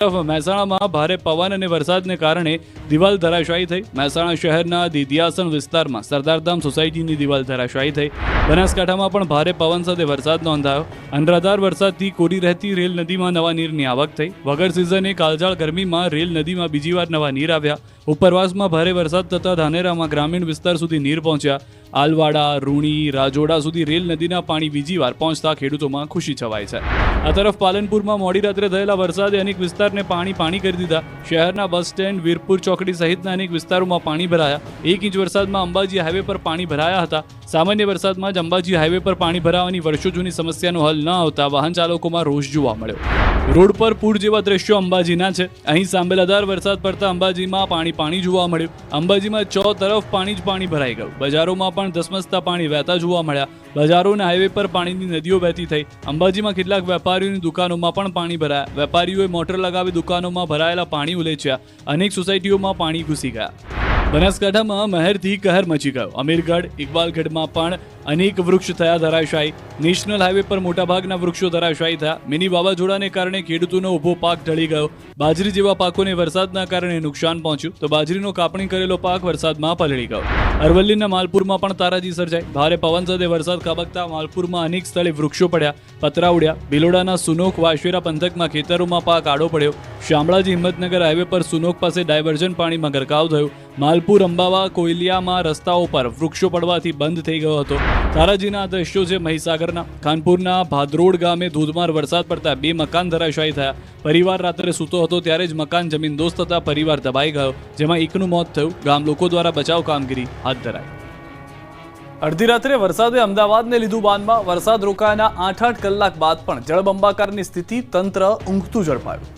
મહેસાણામાં ભારે પવન અને વરસાદને કારણે દિવાલ ધરાશાયી થઈ. મહેસાણા શહેરના દિદિયાસણ વિસ્તારમાં સરદારધામ સોસાયટીની દિવાલ ધરાશાયી થઈ. બનાસકાંઠામાં પણ ભારે પવન સાથે વરસાદ નોંધાયો અનરાધાર વરસાદથી કોરી રહેતી રેલ નદીમાં નવા નીરની આવક થઈ. વગર સિઝને કાળઝાળ ગરમીમાં રેલ નદીમાં બીજી વાર નવા નીર આવ્યા. ઉપરવાસમાં ભારે વરસાદ થતાં ધાનેરામાં ગ્રામીણ વિસ્તાર સુધી નીર પહોંચ્યા. આલવાડા, રૂણી, રાજોડા સુધી રેલ નદીના પાણી બીજી વાર પહોંચતા ખેડૂતોમાં ખુશી છવાય છે. આ તરફ પાલનપુરમાં મોડી રાત્રે થયેલા વરસાદે અનેક વિસ્તારને પાણી પાણી કરી દીધા. શહેરના બસ સ્ટેન્ડ, વીરપુર ચોકડી સહિતના અનેક વિસ્તારોમાં પાણી ભરાયા. એક ઇંચ વરસાદમાં અંબાજી હાઈવે પર પાણી ભરાયા હતા. સામાન્ય વરસાદમાં જ અંબાજી હાઈવે પર પાણી ભરાવાની વર્ષો જૂની સમસ્યાનો હલ ન આવતા વાહન ચાલકોમાં રોષ જોવા મળ્યો. રોડ પર પૂર જેવા દ્રશ્યો અંબાજીના છે. અહીં સાંબેલાધાર વરસાદ પડતા અંબાજીમાં પાણી પાણી જોવા મળ્યું. અંબાજીમાં ચો તરફ પાણી જ પાણી ભરાઈ ગયું. બજારોમાં પણ ધસમસતા પાણી વહેતા જોવા મળ્યા. બજારોના હાઈવે પર પાણીની નદીઓ વહેતી થઈ. અંબાજીમાં કેટલાક વેપારીઓની દુકાનોમાં પણ પાણી ભરાયા. વેપારીઓએ મોટર લગાવી દુકાનોમાં ભરાયેલા પાણી ઉલેચ્યા. અનેક સોસાયટીઓમાં પાણી ઘૂસી ગયા. બનાસકાંઠામાં મહેરથી કહેર મચી ગયો. અમીરગઢ, ઇકબાલગઢમાં પણ અનેક વૃક્ષ થયા ધરાશાયી. નેશનલ હાઈવે પર મોટાભાગના વૃક્ષો ધરાશાયી થયા. મિની વાવાઝોડાને કારણે ખેડૂતોનો ઊભો પાક ઢળી ગયો. બાજરી જેવા પાકોને વરસાદના કારણે નુકસાન પહોંચ્યું. તો બાજરીનો કાપણી કરેલો પાક વરસાદમાં પલળી ગયો. અરવલ્લીના માલપુરમાં પણ તારાજી સર્જાઈ. ભારે પવન સાથે વરસાદ ખાબકતા માલપુરમાં અનેક સ્થળે વૃક્ષો પડ્યા. પતરા ઉડ્યા. બિલોડાના સુનોક વાશેરા પંથકમાં ખેતરોમાં પાક આડો પડ્યો. શામળાજી હિંમતનગર હાઈવે પર સુનોક પાસે ડાયવર્ઝન પાણીમાં ગરકાવ થયું. માલપુર અંબાવા કોયલિયામાં રસ્તાઓ પર વૃક્ષો પડવાથી બંધ થઈ ગયો હતો. તારાજીના દ્રશ્યો છે મહીસાગરના. ખાનપુરના ભાદરોડ ગામે ધોધમાર વરસાદ પડતા બે મકાન ધરાશાયી થયા. પરિવાર રાત્રે સૂતો હતો ત્યારે જ મકાન જમીન દોસ્ત થતા પરિવાર દબાઈ ગયો, જેમાં એકનું મોત થયું. ગામ લોકો દ્વારા બચાવ કામગીરી હાથ ધરાઈ. અડધી રાત્રે વરસાદે અમદાવાદને લીધું બાંધમાં વરસાદ રોકાયાના આઠ આઠ કલાક બાદ પણ જળબંબાકારની સ્થિતિ તંત્ર ઊંઘતું ઝડપાયું.